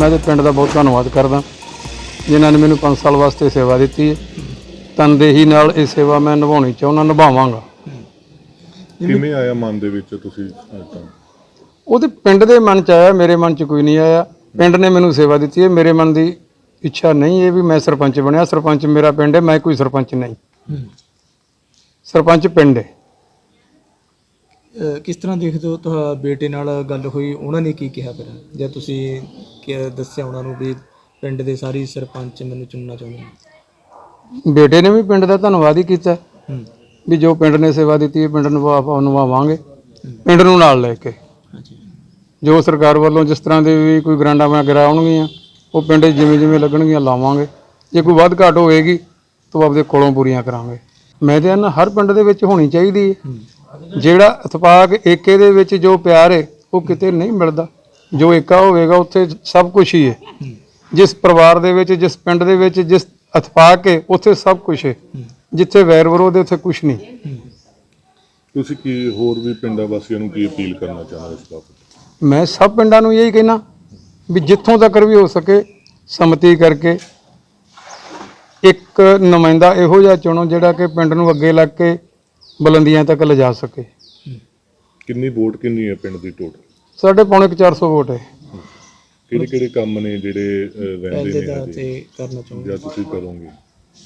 ਮੈਂ ਤੇ ਪਿੰਡ ਦਾ ਬਹੁਤ ਧੰਨਵਾਦ ਕਰਦਾ। ਜਿਨ੍ਹਾਂ ਨੇ ਮੈਨੂੰ 5 ਸਾਲ ਵਾਸਤੇ ਸੇਵਾ ਦਿੱਤੀ ਹੈ। ਤਨਦੇਹੀ ਨਾਲ ਇਹ ਸੇਵਾ ਮੈਂ ਨਿਭਾਉਣੀ ਚਾਹੁੰਦਾ ਨਿਭਾਵਾਂਗਾ। ਕਿਵੇਂ ਆਇਆ ਮਨ ਦੇ ਵਿੱਚ ਤੁਸੀਂ ਅੱਜ ਤਾਂ ਉਹਦੇ ਪਿੰਡ ਦੇ ਮਨ ਚ ਆਇਆ ਮੇਰੇ ਮਨ ਚ ਕੋਈ ਨਹੀਂ ਆਇਆ। ਪਿੰਡ ਨੇ ਮੈਨੂੰ ਸੇਵਾ ਦਿੱਤੀ ਹੈ। ਮੇਰੇ ਮਨ ਦੀ ਇੱਛਾ ਨਹੀਂ ਹੈ ਵੀ ਮੈਂ ਸਰਪੰਚ ਬਣਿਆ। ਸਰਪੰਚ ਮੇਰਾ ਪਿੰਡ ਹੈ ਮੈਂ ਕੋਈ ਸਰਪੰਚ ਨਹੀਂ। ਸਰਪੰਚ ਪਿੰਡ ਹੈ। ਕਿਸ ਤਰ੍ਹਾਂ ਦੇਖਦੇ ਹੋ? ਤੁਹਾਡੇ ਬੇਟੇ ਨਾਲ ਗੱਲ ਹੋਈ ਉਹਨਾਂ ਨੇ ਕੀ ਕਿਹਾ ਫਿਰ? ਜਦ ਤੁਸੀਂ ਕਿ ਦੱਸਿਆ ਉਹਨਾਂ ਨੂੰ ਵੀ ਪਿੰਡ ਦੇ ਸਾਰੀ ਸਰਪੰਚ ਮੈਨੂੰ ਚੁਣਨਾ ਚਾਹੁੰਦੇ ਨੇ। ਬੇਟੇ ਨੇ ਵੀ ਪਿੰਡ ਦਾ ਧੰਨਵਾਦ ਹੀ ਕੀਤਾ। ਹੂੰ। ਵੀ ਜੋ ਪਿੰਡ ਨੇ ਸੇਵਾ ਦਿੱਤੀ ਹੈ ਪਿੰਡ ਨੂੰ ਆਪਾਂ ਨਿਭਾਵਾਂਗੇ ਪਿੰਡ ਨੂੰ ਨਾਲ ਲੈ ਕੇ। ਹਾਂਜੀ ਜੋ ਸਰਕਾਰ ਵੱਲੋਂ ਜਿਸ ਤਰ੍ਹਾਂ ਦੇ ਵੀ ਕੋਈ ਗ੍ਰਾਂਟਾਂ ਵਗੈਰਾ ਆਉਣਗੀਆਂ ਉਹ ਪਿੰਡ 'ਚ ਜਿਵੇਂ ਜਿਵੇਂ ਲੱਗਣਗੀਆਂ ਲਾਵਾਂਗੇ। ਜੇ ਕੋਈ ਵੱਧ ਘਾਟ ਹੋਏਗੀ ਤਾਂ ਆਪਦੇ ਕੋਲੋਂ ਪੂਰੀਆਂ ਕਰਾਂਗੇ। ਮੈਂ ਤੇ ਨਾ ਹਰ ਪਿੰਡ ਦੇ ਵਿੱਚ ਹੋਣੀ ਚਾਹੀਦੀ ਹੈ। ਜਿਹੜਾ ਇਤਫਾਕ ਏਕੇ ਦੇ ਵਿੱਚ ਜੋ ਪਿਆਰ ਹੈ ਉਹ ਕਿਤੇ ਨਹੀਂ ਮਿਲਦਾ। ਜੋ ਏਕਾ ਹੋਵੇਗਾ ਉੱਥੇ ਸਭ ਕੁਝ ਹੀ ਹੈ। ਜਿਸ ਪਰਿਵਾਰ ਦੇ ਵਿੱਚ ਜਿਸ ਪਿੰਡ ਦੇ ਵਿੱਚ ਜਿਸ ਇਤਫਾਕ ਹੈ ਉੱਥੇ ਸਭ ਕੁਝ ਹੈ। ਜਿੱਥੇ ਵੈਰ ਵਿਰੋਧ ਹੈ ਉੱਥੇ ਕੁਝ ਨਹੀਂ। ਤੁਸੀਂ ਕੀ ਹੋਰ ਵੀ ਪਿੰਡਾਂ ਵਾਸੀਆਂ ਨੂੰ ਕੀ ਅਪੀਲ ਕਰਨਾ ਚਾਹੁੰਦੇ ਇਸ ਬਾਬਤ? ਮੈਂ ਸਭ ਪਿੰਡਾਂ ਨੂੰ ਇਹੀ ਕਹਿਣਾ ਵੀ ਜਿੱਥੋਂ ਤੱਕ ਵੀ ਹੋ ਸਕੇ ਸੰਮਤੀ ਕਰਕੇ ਇੱਕ ਨੁਮਾਇੰਦਾ ਇਹੋ ਜਿਹਾ ਚੁਣੋ ਜਿਹੜਾ ਕਿ ਪਿੰਡ ਨੂੰ ਅੱਗੇ ਲੱਗ ਕੇ ਬੁਲੰਦੀਆਂ ਤੱਕ ਲਿਜਾ ਸਕੇ। ਕਿੰਨੀ ਵੋਟ ਕਿੰਨੀ ਹੈ ਪਿੰਡ ਦੀ ਟੋਟਲ ਸਾਡੇ ਪੌਣੇ ਕੁ 400 ਵੋਟ ਹੈ। ਕਿਹੜੇ ਕਿਹੜੇ ਕੰਮ ਨੇ ਜਿਹੜੇ ਇਹਦੇ ਨੇ ਹਜੇ? ਤੇ ਕਰਨਾ ਚਾਹੁੰਦੇ ਜਾਂ ਤੁਸੀਂ ਕਰੋਗੇ?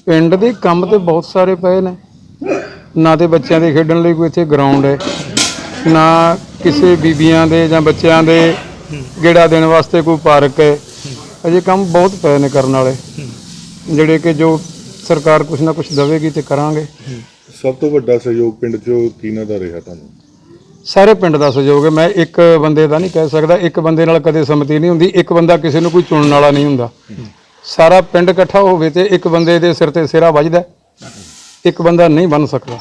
ਪਿੰਡ ਦੇ ਕੰਮ ਤੇ ਬਹੁਤ ਸਾਰੇ ਪਏ ਨੇ। ਨਾ ਤੇ ਬੱਚਿਆਂ ਦੇ ਖੇਡਣ ਲਈ ਕੋਈ ਇੱਥੇ ਗਰਾਊਂਡ ਹੈ। ਨਾ ਕਿਸੇ ਬੀਬੀਆਂ ਦੇ ਜਾਂ ਬੱਚਿਆਂ ਦੇ ਗੇੜਾ ਦੇਣ ਵਾਸਤੇ ਕੋਈ ਪਾਰਕ ਹੈ। ਅਜੇ ਕੰਮ ਬਹੁਤ ਪਏ ਨੇ ਕਰਨ ਵਾਲੇ। ਜਿਹੜੇ ਕਿ ਜੋ ਸਰਕਾਰ ਕੁਝ ਨਾ ਕੁਝ ਦੇਵੇਗੀ ਤੇ ਕਰਾਂਗੇ। ਸਭ ਤੋਂ ਵੱਡਾ ਸਹਿਯੋਗ ਪਿੰਡ 'ਚੋਂ ਕਿਹਨਾਂ ਦਾ ਰਿਹਾ ਤੁਹਾਨੂੰ? ਸਾਰੇ ਪਿੰਡ ਦਾ ਸਹਿਯੋਗ ਹੈ। ਮੈਂ ਇੱਕ ਬੰਦੇ ਦਾ ਨਹੀਂ ਕਹਿ ਸਕਦਾ। ਇੱਕ ਬੰਦੇ ਨਾਲ ਕਦੇ ਸੰਮਤੀ ਨਹੀਂ ਹੁੰਦੀ। ਇੱਕ ਬੰਦਾ ਕਿਸੇ ਨੂੰ ਕੋਈ ਚੁਣਨ ਵਾਲਾ ਨਹੀਂ ਹੁੰਦਾ। ਸਾਰਾ ਪਿੰਡ ਇਕੱਠਾ ਹੋਵੇ ਤੇ ਇੱਕ ਬੰਦੇ ਦੇ ਸਿਰ ਤੇ ਸਿਰਾ ਵੱਜਦਾ। ਇੱਕ ਬੰਦਾ ਨਹੀਂ ਬਣ ਸਕਦਾ।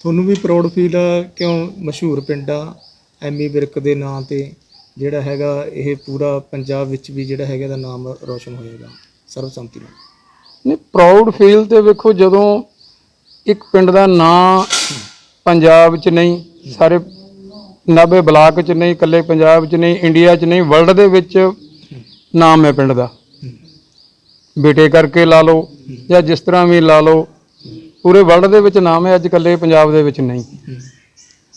ਤੁਹਾਨੂੰ ਵੀ ਪ੍ਰਾਊਡ ਫੀਲ ਆ? ਕਿਉਂ ਮਸ਼ਹੂਰ ਪਿੰਡ ਆ? ਐਮੀ ਵਿਰਕ ਦੇ ਨਾਂ ਤੇ ਜਿਹੜਾ ਹੈਗਾ ਇਹ ਪੂਰਾ ਪੰਜਾਬ ਵਿੱਚ ਵੀ ਜਿਹੜਾ ਹੈਗਾ ਦਾ ਨਾਮ ਰੋਸ਼ਨ ਹੋਏਗਾ। ਸਰਬਸੰਮਤੀ ਨਾਲ। ਨਹੀਂ ਪ੍ਰਾਊਡ ਫੀਲ ਤੇ ਵੇਖੋ ਜਦੋਂ ਇੱਕ ਪਿੰਡ ਦਾ ਨਾਂ ਪੰਜਾਬ 'ਚ ਨਹੀਂ ਸਾਰੇ 90 ਬਲਾਕ 'ਚ ਨਹੀਂ, ਇਕੱਲੇ ਪੰਜਾਬ 'ਚ ਨਹੀਂ, ਇੰਡੀਆ 'ਚ ਨਹੀਂ ਵਰਲਡ ਦੇ ਵਿੱਚ ਨਾਮ ਹੈ ਪਿੰਡ ਦਾ। ਬੇਟੇ ਕਰਕੇ ਲਾ ਲਓ ਜਾਂ ਜਿਸ ਤਰ੍ਹਾਂ ਵੀ ਲਾ ਲਓ, ਪੂਰੇ ਵਰਲਡ ਦੇ ਵਿੱਚ ਨਾਮ ਹੈ, ਅੱਜ ਇਕੱਲੇ ਪੰਜਾਬ ਦੇ ਵਿੱਚ ਨਹੀਂ।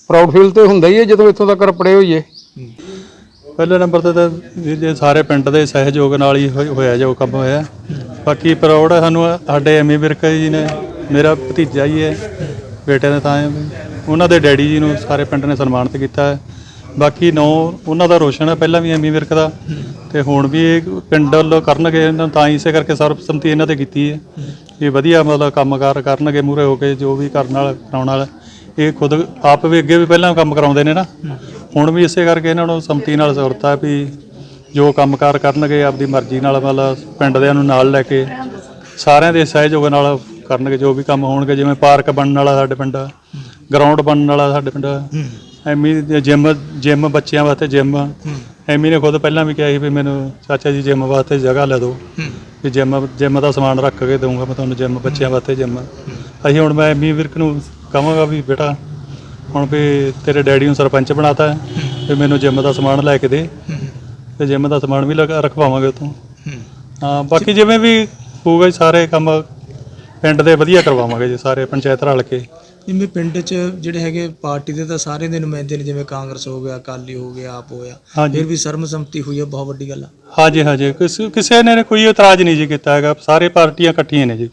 ਪ੍ਰਾਊਡ ਫੀਲ ਤੇ ਹੁੰਦਾ ਹੀ ਹੈ, ਜਦੋਂ ਇੱਥੋਂ ਤੱਕ ਪੜੇ ਹੋਈਏ। ਪਹਿਲੇ ਨੰਬਰ ਤੇ ਤਾਂ ਵੀਰ ਜੀ ਸਾਰੇ ਪਿੰਡ ਦੇ ਸਹਿਯੋਗ ਨਾਲ ਹੀ ਹੋਈ- ਹੋਇਆ ਜੋ ਕੰਮ ਹੋਇਆ। ਬਾਕੀ ਪ੍ਰਾਊਡ ਹੈ ਸਾਨੂੰ ਸਾਡੇ ਐਮੀ ਵਿਰਕ ਜੀ ਨੇ, ਮੇਰਾ ਭਤੀਜਾ ਹੀ ਹੈ, ਬੇਟੇ ਦੇ ਤਾਂ ਉਹਨਾਂ ਦੇ ਡੈਡੀ ਜੀ ਨੂੰ ਸਾਰੇ ਪਿੰਡ ਨੇ ਸਨਮਾਨਿਤ ਕੀਤਾ ਹੈ। ਬਾਕੀ ਨੌ, ਉਹਨਾਂ ਦਾ ਰੋਸ਼ਨ ਹੈ, ਪਹਿਲਾਂ ਵੀ ਐਮੀ ਵਿਰਕ ਦਾ। ਤੇ ਹੁਣ ਵੀ ਇਹ ਪਿੰਡ ਵੱਲੋਂ ਕਰਨਗੇ, ਇਹਨਾਂ ਤਾਂ ਹੀ ਇਸੇ ਕਰਕੇ ਸਰਬਸੰਮਤੀ ਇਹਨਾਂ ਤੇ ਕੀਤੀ ਹੈ। ਇਹ ਵਧੀਆ ਮਤਲਬ ਕੰਮਕਾਰ ਕਰਨਗੇ ਮੂਰੇ ਹੋ ਕੇ ਜੋ ਵੀ ਕਰਨ ਵਾਲਾ, ਕਰਾਉਣ ਵਾਲਾ। ਇਹ ਖੁਦ ਆਪ ਵੀ ਅੱਗੇ ਵੀ ਪਹਿਲਾਂ ਕੰਮ ਕਰਾਉਂਦੇ ਨੇ ਨਾ। ਹੁਣ ਵੀ ਇਸੇ ਕਰਕੇ ਇਹਨਾਂ ਨੂੰ ਸੰਮਤੀ ਨਾਲ ਜ਼ਰੂਰਤ ਹੈ ਵੀ ਜੋ ਕੰਮਕਾਰ ਕਰਨਗੇ, ਆਪਦੀ ਮਰਜ਼ੀ ਨਾਲ ਮਤਲਬ ਪਿੰਡ ਦਿਆਂ ਨੂੰ ਨਾਲ ਲੈ ਕੇ, ਸਾਰਿਆਂ ਦੇ ਸਹਿਯੋਗ ਨਾਲ ਕਰਨਗੇ, ਜੋ ਵੀ ਕੰਮ ਹੋਣਗੇ, ਜਿਵੇਂ ਪਾਰਕ ਬਣਨ ਵਾਲਾ ਸਾਡੇ ਪਿੰਡ ਗਰਾਊਂਡ ਬਣਨ ਵਾਲਾ ਸਾਡੇ ਪਿੰਡ। ਐਮੀ ਜਿਮ ਜਿਮ ਬੱਚਿਆਂ ਵਾਸਤੇ ਜਿਮ ਐਮੀ ਨੇ ਖੁਦ ਪਹਿਲਾਂ ਵੀ ਕਿਹਾ ਸੀ ਵੀ ਮੈਨੂੰ ਚਾਚਾ ਜੀ ਜਿਮ ਵਾਸਤੇ ਜਗ੍ਹਾ ਲੈ ਦਿਓ। ਵੀ ਜਿਮ ਜਿਮ ਦਾ ਸਮਾਨ ਰੱਖ ਕੇ ਦਊਂਗਾ ਮੈਂ ਤੁਹਾਨੂੰ ਜਿਮ ਬੱਚਿਆਂ ਵਾਸਤੇ ਜਿਮ ਅਸੀਂ ਹੁਣ ਮੈਂ ਐਮੀ ਵਿਰਕ ਨੂੰ ਕਹਾਂਗਾ ਵੀ ਬੇਟਾ ਹੁਣ ਵੀ ਤੇਰੇ ਡੈਡੀ ਨੂੰ ਸਰਪੰਚ ਬਣਾਤਾ ਵੀ ਮੈਨੂੰ ਜਿਮ ਦਾ ਸਮਾਨ ਲੈ ਕੇ ਦੇ। ਤੇ ਜਿਮ ਦਾ ਸਮਾਨ ਵੀ ਰਖਵਾਵਾਂਗੇ ਉਤੋਂ ਹਾਂ। ਬਾਕੀ ਜਿਵੇਂ ਵੀ ਹੋਊਗਾ ਸਾਰੇ ਕੰਮ ਪਿੰਡ ਦੇ ਵਧੀਆ ਕਰਵਾਵਾਂਗੇ ਜੀ ਸਾਰੇ ਪੰਚਾਇਤ ਰਲ ਕੇ। ਜਿਵੇਂ ਪਿੰਡ 'ਚ ਜਿਹੜੇ ਹੈਗੇ ਪਾਰਟੀ ਦੇ ਤਾਂ ਸਾਰੇ ਦੇ ਨੁਮਾਇੰਦੇ ਨੇ ਜਿਵੇਂ ਕਾਂਗਰਸ ਹੋ ਗਿਆ ਅਕਾਲੀ ਹੋ ਗਿਆ ਆਪ ਹੋਇਆ ਹਾਂਜੀ। ਫਿਰ ਵੀ ਸਰਬਸੰਮਤੀ ਹੋਈ ਹੈ ਬਹੁਤ ਵੱਡੀ ਗੱਲ ਆ। ਹਾਂਜੀ ਹਾਂਜੀ। ਕਿਸ- ਕਿਸੇ ਨੇ ਕੋਈ ਇਤਰਾਜ਼ ਨਹੀਂ ਜੀ ਕੀਤਾ ਹੈਗਾ। ਸਾਰੇ ਪਾਰਟੀਆਂ ਇਕੱਠੀਆਂ ਨੇ ਜੀ।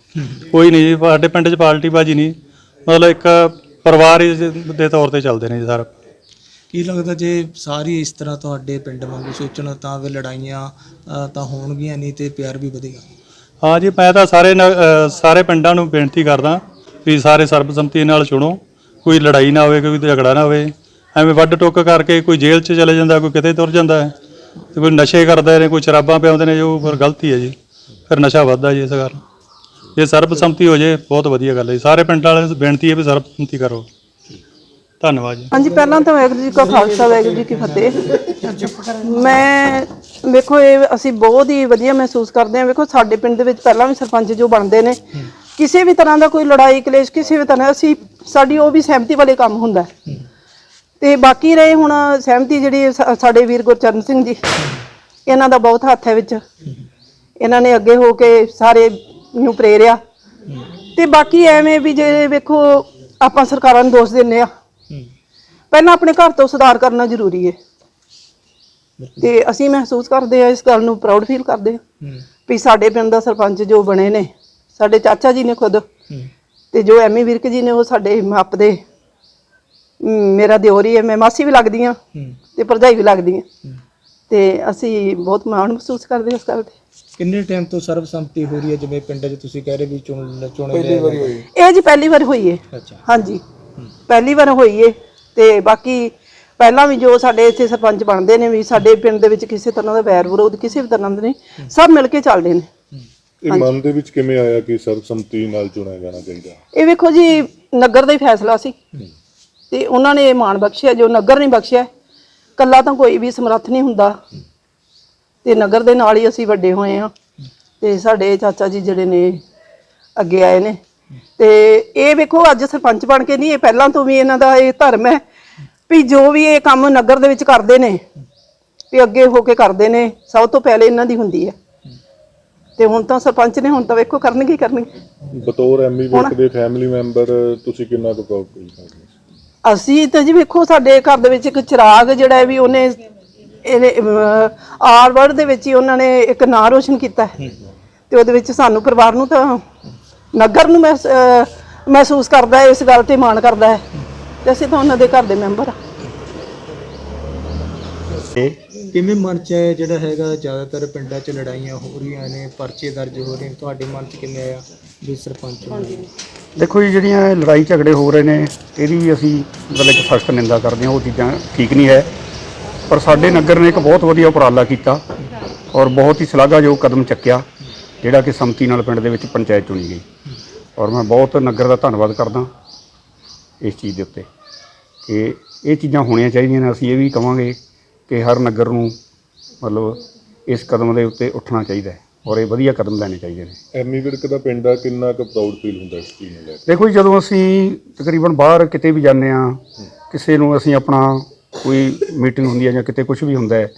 ਕੋਈ ਨਹੀਂ ਜੀ। ਸਾਡੇ ਪਿੰਡ 'ਚ ਪਾਰਟੀ ਬਾਜੀ ਨਹੀਂ। ਮਤਲਬ ਇੱਕ ਪਰਿਵਾਰ ਹੀ ਦੇ ਤੌਰ ਤੇ ਚੱਲਦੇ ਨੇ ਜੀ ਸਾਰਾ। ਕੀ ਲੱਗਦਾ ਜੇ ਸਾਰੀ ਇਸ ਤਰ੍ਹਾਂ ਤੁਹਾਡੇ ਪਿੰਡ ਵਾਂਗੂ ਸੋਚਣ ਤਾਂ ਵੀ ਲੜਾਈਆਂ ਅ, ਤਾਂ ਹੋਣਗੀਆਂ ਨਹੀਂ ਤੇ ਪਿਆਰ ਵੀ ਵਧੇਗਾ। ਹਾਂ ਜੀ ਮੈਂ ਤਾਂ ਸਾਰੇ ਨ- ਅਹ ਸਾਰੇ ਪਿੰਡਾਂ ਨੂੰ ਬੇਨਤੀ ਕਰਦਾ। ਵੀ ਸਾਰੇ ਸਰਬਸੰਮਤੀ ਨਾਲ ਚੁਣੋ ਕੋਈ ਲੜਾਈ ਨਾ ਹੋਵੇ, ਕੋਈ ਝਗੜਾ ਨਾ ਹੋਵੇ। ਐਵੇਂ ਵੱਡ ਟੁੱਕ ਕਰਕੇ ਕੋਈ ਜੇਲ੍ਹ 'ਚ ਚਲੇ ਜਾਂਦਾ, ਕੋਈ ਕਿਤੇ ਤੁਰ ਜਾਂਦਾ ਹੈ, ਤੇ ਕੋਈ ਨਸ਼ੇ ਕਰਦੇ ਨੇ, ਕੋਈ ਸ਼ਰਾਬਾਂ ਪਿਆਉਂਦੇ ਨੇ ਜੋ ਫਿਰ ਗਲਤੀ ਹੈ ਜੀ। ਫਿਰ ਨਸ਼ਾ ਵੱਧਦਾ ਜੀ ਇਸ ਕਾਰਨ। ਜੇ ਸਰਬਸੰਮਤੀ ਹੋ ਜੇ, ਬਹੁਤ ਵਧੀਆ ਗੱਲ ਹੈ ਜੀ। ਸਾਰੇ ਪਿੰਡ ਵਾਲੇ ਬੇਨਤੀ ਹੈ ਵੀ ਸਰਬਸੰਮਤੀ ਕਰੋ। ਧੰਨਵਾਦ ਜੀ। ਹਾਂਜੀ, ਪਹਿਲਾਂ ਤਾਂ ਵਾਹਿਗੁਰੂ ਜੀ ਕਾ ਖਾਲਸਾ, ਵਾਹਿਗੁਰੂ ਜੀ ਕੀ ਫਤਿਹ। ਮੈਂ, ਵੇਖੋ, ਇਹ ਅਸੀਂ ਬਹੁਤ ਹੀ ਵਧੀਆ ਮਹਿਸੂਸ ਕਰਦੇ ਹਾਂ। ਵੇਖੋ, ਸਾਡੇ ਪਿੰਡ ਦੇ ਵਿੱਚ ਪਹਿਲਾਂ ਵੀ ਸਰਪੰਚ ਜੋ ਬਣਦੇ ਨੇ ਕਿਸੇ ਵੀ ਤਰ੍ਹਾਂ ਦਾ ਕੋਈ ਲੜਾਈ ਕਲੇਸ਼ ਕਿਸੇ ਵੀ ਤਰ੍ਹਾਂ ਅਸੀਂ ਸਾਡੀ ਉਹ ਵੀ ਸਹਿਮਤੀ ਵਾਲੇ ਕੰਮ ਹੁੰਦਾ। ਹੈ। ਤੇ ਬਾਕੀ ਰਹੇ ਹੁਣ ਸਹਿਮਤੀ ਜਿਹੜੀ ਸਾ- ਸਾਡੇ ਵੀਰ ਗੁਰਚਰਨ ਸਿੰਘ ਜੀ। ਇਹਨਾਂ ਦਾ ਬਹੁਤ ਹੱਥ ਹੈ ਵਿੱਚ। ਇਹਨਾਂ ਨੇ ਅੱਗੇ ਹੋ ਕੇ ਸਾਰੇ ਨੂੰ ਪ੍ਰੇਰਿਆ। ਤੇ ਬਾਕੀ ਐਵੇਂ ਵੀ ਜੇ ਵੇਖੋ ਆਪਾਂ ਸਰਕਾਰਾਂ ਨੂੰ ਦੋਸ਼ ਦਿੰਨੇ ਆ। ਪਹਿਲਾਂ ਆਪਣੇ ਘਰ ਤੋਂ ਸੁਧਾਰ ਕਰਨਾ ਜ਼ਰੂਰੀ ਹੈ। ਤੇ ਅਸੀਂ ਮਹਿਸੂਸ ਕਰਦੇ ਆ ਇਸ ਗੱਲ ਨੂੰ ਪ੍ਰਾਊਡ ਫੀਲ ਕਰਦੇ ਆ। ਹੂੰ। ਵੀ ਸਾਡੇ ਪਿੰਡ ਦਾ ਸਰਪੰਚ ਜੋ ਬਣੇ ਨੇ ਸਾਡੇ ਚਾਚਾ ਜੀ ਨੇ ਖੁਦ ਹੂੰ। ਤੇ ਜੋ ਐਮੀ ਵਿਰਕ ਜੀ ਨੇ ਉਹ ਸਾਡੇ ਮਾਪ ਦੇ ਮੇਰਾ ਦਿਓਰ ਹੀ ਹੈ ਮੈਂ ਮਾਸੀ ਵੀ ਲੱਗਦੀ ਆ ਹੂੰ। ਤੇ ਭਰਜਾਈ ਵੀ ਲੱਗਦੀ ਆ ਹੂੰ। ਤੇ ਅਸੀਂ ਬਹੁਤ ਮਾਣ ਮਹਿਸੂਸ ਕਰਦੇ ਹਾਂ ਇਸ ਗੱਲ ਤੇ। ਕਿੰਨੇ ਟਾਈਮ ਤੋਂ ਸਰਬਸੰਮਤੀ ਹੋ ਰਹੀ ਹੈ ਜਿਵੇਂ ਪਿੰਡ 'ਚ ਤੁਸੀਂ ਕਹਿ ਰਹੇ ਵੀ ਚੁਣ ਚੁਣੇ ਪਹਿਲੀ ਵਾਰੀ ਹੋਈ ਇਹ ਜੀ ਪਹਿਲੀ ਵਾਰ ਹੋਈ ਹੈ। ਅੱਛਾ। ਹਾਂਜੀ। ਪਹਿਲੀ ਵਾਰ ਹੋਈ ਏ ਤੇ ਬਾਕੀ ਪਹਿਲਾਂ ਵੀ ਜੋ ਸਾਡੇ ਇੱਥੇ ਸਰਪੰਚ ਬਣਦੇ ਨੇ ਵੀ ਸਾਡੇ ਪਿੰਡ ਦੇ ਵਿੱਚ ਕਿਸੇ ਤਰ੍ਹਾਂ ਦਾ ਵੈਰ ਵਿਰੋਧ ਕਿਸੇ ਵੀ ਤਰ੍ਹਾਂ ਦਾ ਨਹੀਂ ਸਭ ਮਿਲ ਕੇ ਚੱਲਦੇ ਨੇ। ਇਹ ਮਨ ਦੇ ਵਿੱਚ ਕਿਵੇਂ ਆਇਆ ਕਿ ਸਰਬਸੰਮਤੀ ਨਾਲ ਚੁਣਿਆ ਜਾਣਾ ਚਾਹੀਦਾ? ਇਹ ਵੇਖੋ ਜੀ ਨਗਰ ਦਾ ਹੀ ਫੈਸਲਾ ਸੀ। ਤੇ ਉਹਨਾਂ ਨੇ ਇਹ ਮਾਣ ਬਖਸ਼ਿਆ ਜੋ ਨਗਰ ਨਹੀਂ ਬਖਸ਼ਿਆ ਕੱਲਾ ਤਾਂ ਕੋਈ ਵੀ ਸਮਰੱਥ ਨਹੀਂ ਹੁੰਦਾ। ਤੇ ਨਗਰ ਦੇ ਨਾਲ ਹੀ ਅਸੀਂ ਵੱਡੇ ਹੋਏ ਆ ਤੇ ਸਾਡੇ ਚਾਚਾ ਜੀ ਜਿਹੜੇ ਨੇ ਅੱਗੇ ਆਏ ਨੇ। ਤੇ ਇਹ ਵੇਖੋ ਅੱਜ ਸਰਪੰਚ ਬਣ ਕੇ ਨਹੀਂ ਇਹ ਪਹਿਲਾਂ ਤੋਂ ਵੀ ਇਹਨਾਂ ਦਾ ਇਹ ਧਰਮ ਹੈ ਵੀ ਜੋ ਵੀ ਇਹ ਕੰਮ ਨਗਰ ਦੇ ਵਿੱਚ ਕਰਦੇ ਨੇ ਵੀ ਅੱਗੇ ਹੋ ਕੇ ਕਰਦੇ ਨੇ ਸਭ ਤੋਂ ਪਹਿਲੇ ਇਹਨਾਂ ਦੀ ਹੁੰਦੀ ਹੈ। ਤੇ ਹੁਣ ਤਾਂ ਸਰਪੰਚ ਨੇ ਹੁਣ ਤਾਂ ਵੇਖੋ ਕਰਨਗੇ ਹੀ ਕਰਨਗੇ। ਬਤੌਰ ਐਮੀ ਵਿਰਕ ਦੇ ਫੈਮਿਲੀ ਮੈਂਬਰ ਤੁਸੀਂ ਕਿੰਨਾ ਕੁ ਪ੍ਰਾਊਡ ਫੀਲ ਕਰਦੇ ਹੋ ਅਸੀਂ ਤਾਂ ਜੀ ਵੇਖੋ ਸਾਡੇ ਘਰ ਦੇ ਵਿੱਚ ਇੱਕ ਚਿਰਾਗ ਜਿਹੜਾ ਹੈ ਵੀ ਉਹਨੇ ਇਹਨੇ ਆਰ ਵਰਡ ਦੇ ਵਿੱਚ ਹੀ ਉਹਨਾਂ ਨੇ ਇੱਕ ਨਾਂ ਰੋਸ਼ਨ ਕੀਤਾ ਹੈ। ਤੇ ਉਹਦੇ ਵਿੱਚ ਸਾਨੂੰ ਪਰਿਵਾਰ ਨੂੰ ਤਾਂ ਨਗਰ ਨੂੰ ਮਹਿਸ- ਅਹ ਮਹਿਸੂਸ ਕਰਦਾ ਹੈ ਇਸ ਗੱਲ ਤੇ ਮਾਣ ਕਰਦਾ ਹੈ। ਤੇ ਅਸੀਂ ਤਾਂ ਉਹਨਾਂ ਦੇ ਘਰ ਦੇ ਮੈਂਬਰ ਆ ਕਿਵੇਂ ਮਨ 'ਚ ਹੈ ਜਿਹੜਾ ਹੈਗਾ? ਜ਼ਿਆਦਾਤਰ ਪਿੰਡਾਂ 'ਚ ਲੜਾਈਆਂ ਹੋ ਰਹੀਆਂ ਨੇ ਪਰਚੇ ਦਰਜ ਹੋ ਰਹੇ ਨੇ। ਤੁਹਾਡੇ ਮਨ 'ਚ ਕਿਵੇਂ ਆਇਆ ਵੀ ਸਰਪੰਚ ਹੋਣਾ? ਦੇਖੋ ਜੀ ਜਿਹੜੀਆਂ ਇਹ ਲੜਾਈ ਝਗੜੇ ਹੋ ਰਹੇ ਨੇ ਇਹਦੀ ਵੀ ਅਸੀਂ ਮਤਲਬ ਇੱਕ ਸਖਤ ਨਿੰਦਾ ਕਰਦੇ ਹਾਂ। ਉਹ ਚੀਜ਼ਾਂ ਠੀਕ ਨਹੀਂ ਹੈ। ਪਰ ਸਾਡੇ ਨਗਰ ਨੇ ਇੱਕ ਬਹੁਤ ਵਧੀਆ ਉਪਰਾਲਾ ਕੀਤਾ ਔਰ ਬਹੁਤ ਹੀ ਸ਼ਲਾਘਾਯੋਗ ਕਦਮ ਚੱਕਿਆ ਜਿਹੜਾ ਕਿ ਸੰਮਤੀ ਨਾਲ ਪਿੰਡ ਦੇ ਵਿੱਚ ਪੰਚਾਇਤ ਚੁਣੀ ਗਈ। ਔਰ ਮੈਂ ਬਹੁਤ ਨਗਰ ਦਾ ਧੰਨਵਾਦ ਕਰਦਾ ਇਸ ਚੀਜ਼ ਦੇ ਉੱਤੇ ਕਿ ਇਹ ਚੀਜ਼ਾਂ ਹੋਣੀਆਂ ਚਾਹੀਦੀਆਂ ਨੇ। ਅਸੀਂ ਇਹ ਵੀ ਕਵਾਂਗੇ ਕਿ ਹਰ ਨਗਰ ਨੂੰ ਮਤਲਬ ਇਸ ਕਦਮ ਦੇ ਉੱਤੇ ਉੱਠਣਾ ਚਾਹੀਦਾ ਹੈ ਔਰ ਇਹ ਵਧੀਆ ਕਦਮ ਲੈਣੇ ਚਾਹੀਦੇ ਨੇ। ਐਮੀ ਵਿਰਕ ਦਾ ਪਿੰਡ ਆ ਕਿੰਨਾ ਕੁ ਪ੍ਰਾਊਡ ਫੀਲ ਹੁੰਦਾ ਇਸ ਚੀਜ਼ ਨੂੰ ਲੈ ਕੇ? ਦੇਖੋ ਜੀ ਜਦੋਂ ਅਸੀਂ ਤਕਰੀਬਨ ਬਾਹਰ ਕਿਤੇ ਵੀ ਜਾਂਦੇ ਆ ਕਿਸੇ ਨੂੰ ਅਸੀਂ ਆਪਣਾ ਕੋਈ ਮੀਟਿੰਗ ਹੁੰਦੀ ਹੈ ਜਾਂ ਕਿਤੇ ਕੁਝ ਵੀ ਹੁੰਦਾ ਹੈ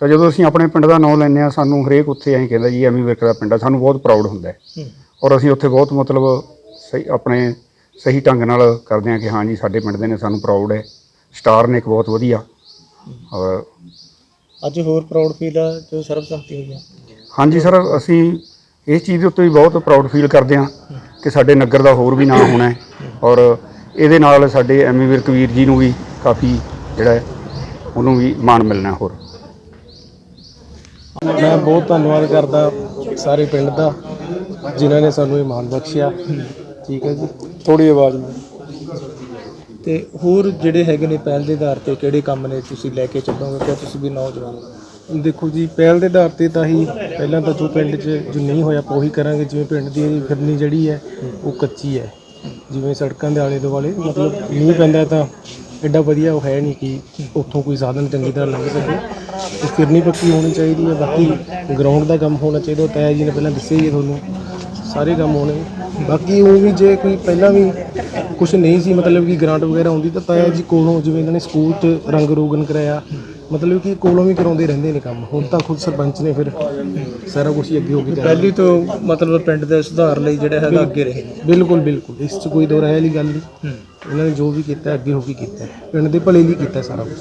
ਤਾਂ ਜਦੋਂ ਅਸੀਂ ਆਪਣੇ ਪਿੰਡ ਦਾ ਨਾਮ ਲੈਂਦੇ ਆ ਸਾਨੂੰ ਹਰੇਕ ਉੱਥੇ ਐਂ ਕਹਿੰਦਾ ਜੀ ਐਵੇਂ ਵਿਰਕ ਦਾ ਪਿੰਡ ਆ ਸਾਨੂੰ ਬਹੁਤ ਪ੍ਰਾਊਡ ਹੁੰਦਾ ਹੂੰ। ਔਰ ਅਸੀਂ ਉੱਥੇ ਬਹੁਤ ਮਤਲਬ ਸਹੀ ਆਪਣੇ ਸਹੀ ਢੰਗ ਨਾਲ ਕਰਦੇ ਆ ਕਿ ਹਾਂ ਜੀ ਸਾਡੇ ਪਿੰਡ ਦੇ ਨੇ ਸਾਨੂੰ ਪ੍ਰਾਊਡ ਹੈ। ਸਟਾਰ ਨੇ ਇੱਕ ਬਹੁਤ ਵਧੀਆ। ਔਰ ਅੱਜ ਹੋਰ ਪ੍ਰਾਊਡ ਫੀਲ ਆ ਜੋ ਸਰਬਸੰਮਤੀ ਹੋਈ ਆ। ਹਾਂਜੀ ਸਰ ਅਸੀਂ ਇਸ ਚੀਜ਼ ਦੇ ਉੱਤੇ ਵੀ ਬਹੁਤ ਪ੍ਰਾਊਡ ਫੀਲ ਕਰਦੇ ਹਾਂ ਕਿ ਸਾਡੇ ਨਗਰ ਦਾ ਹੋਰ ਵੀ ਨਾਮ ਹੋਣਾ ਹੈ ਔਰ ਇਹਦੇ ਨਾਲ ਸਾਡੇ ਐਮੀ ਵੀਰ ਜੀ ਨੂੰ ਵੀ ਕਾਫੀ ਜਿਹੜਾ ਹੈ ਉਹਨੂੰ ਵੀ ਮਾਣ ਮਿਲਣਾ ਹੋਰ। ਮੈਂ ਬਹੁਤ ਧੰਨਵਾਦ ਕਰਦਾ ਸਾਰੇ ਪਿੰਡ ਦਾ ਜਿਨ੍ਹਾਂ ਨੇ ਸਾਨੂੰ ਇਹ ਮਾਣ ਬਖਸ਼ਿਆ। ਠੀਕ ਹੈ ਜੀ। ਥੋੜੀ ਆਵਾਜ਼ ਨਾਲ। ਤੇ ਹੋਰ ਜਿਹੜੇ ਹੈਗੇ ਨੇ ਪਹਿਲ ਦੇ ਆਧਾਰ ਤੇ ਕਿਹੜੇ ਕੰਮ ਨੇ ਤੁਸੀਂ ਲੈ ਕੇ ਚੱਲੋਗੇ? ਕਿ ਤੁਸੀਂ ਵੀ ਨੌਜਵਾਨ ਹੋ? ਦੇਖੋ ਜੀ, ਪਹਿਲ ਦੇ ਆਧਾਰ ਤੇ ਤਾਂ ਹੀ ਪਹਿਲਾਂ ਤਾਂ ਜੋ ਪਿੰਡ 'ਚ ਜੋ ਨਹੀਂ ਹੋਇਆ, ਆਪਾਂ ਉਹੀ ਕਰਾਂਗੇ। ਜਿਵੇਂ ਪਿੰਡ ਦੀ ਫਿਰਨੀ ਜਿਹੜੀ ਹੈ, ਉਹ ਕੱਚੀ ਹੈ। ਜਿਵੇਂ ਸੜਕਾਂ ਦੇ ਆਲੇ ਦੁਆਲੇ, ਮਤਲਬ ਮੀਂਹ ਪੈਂਦਾ ਤਾਂ ਐਡਾ ਵਧੀਆ ਉਹ ਹੈ ਨਹੀਂ ਕਿ ਉੱਥੋਂ ਕੋਈ ਸਾਧਨ ਚੰਗੀ ਤਰ੍ਹਾਂ ਲੰਘ ਸਕੇ। ਤੇ ਫਿਰਨੀ ਪੱਕੀ ਹੋਣੀ ਚਾਹੀਦੀ ਹੈ। ਬਾਕੀ ਗਰਾਊਂਡ ਦਾ ਕੰਮ ਹੋਣਾ ਚਾਹੀਦਾ। ਉਹ ਜੀ ਨੇ ਪਹਿਲਾਂ ਦੱਸਿਆ ਹੀ ਹੈ ਤੁਹਾਨੂੰ। ਸਾਰੇ ਕੰਮ ਹੋਣੇ। ਬਾਕੀ ਉਹ ਵੀ ਜੇ ਕੋਈ ਪਹਿਲਾਂ ਵੀ ਕੁਝ ਨਹੀਂ ਸੀ ਮਤਲਬ ਕਿ ਗ੍ਰਾਂਟ ਵਗੈਰਾ ਆਉਂਦੀ ਤਾਂ ਤਾਇਆ ਜੀ ਕੋਲੋਂ ਜਿਵੇਂ ਇਹਨਾਂ ਨੇ ਸਕੂਲ 'ਚ ਰੰਗ ਰੋਗਨ ਕਰਾਇਆ ਮਤਲਬ ਕਿ ਕੋਲੋਂ ਵੀ ਕਰਾਉਂਦੇ ਰਹਿੰਦੇ ਨੇ ਕੰਮ। ਹੁਣ ਤਾਂ ਖੁਦ ਸਰਪੰਚ ਨੇ ਫਿਰ ਸਾਰਾ ਕੁਝ ਹੀ ਅੱਗੇ ਹੋ ਕੇ ਪਹਿਲੀ ਤੋਂ ਮਤਲਬ ਪਿੰਡ ਦੇ ਸੁਧਾਰ ਲਈ ਜਿਹੜਾ ਹੈਗਾ ਅੱਗੇ ਰਹੇ। ਬਿਲਕੁਲ ਬਿਲਕੁਲ। ਇਸ 'ਚ ਕੋਈ ਦੋ ਰਾਏ ਵਾਲੀ ਗੱਲ ਨਹੀਂ। ਇਹਨਾਂ ਨੇ ਜੋ ਵੀ ਕੀਤਾ ਅੱਗੇ ਹੋ ਕੇ ਕੀਤਾ। ਪਿੰਡ ਦੇ ਭਲੇ ਲਈ ਕੀਤਾ ਸਾਰਾ ਕੁਝ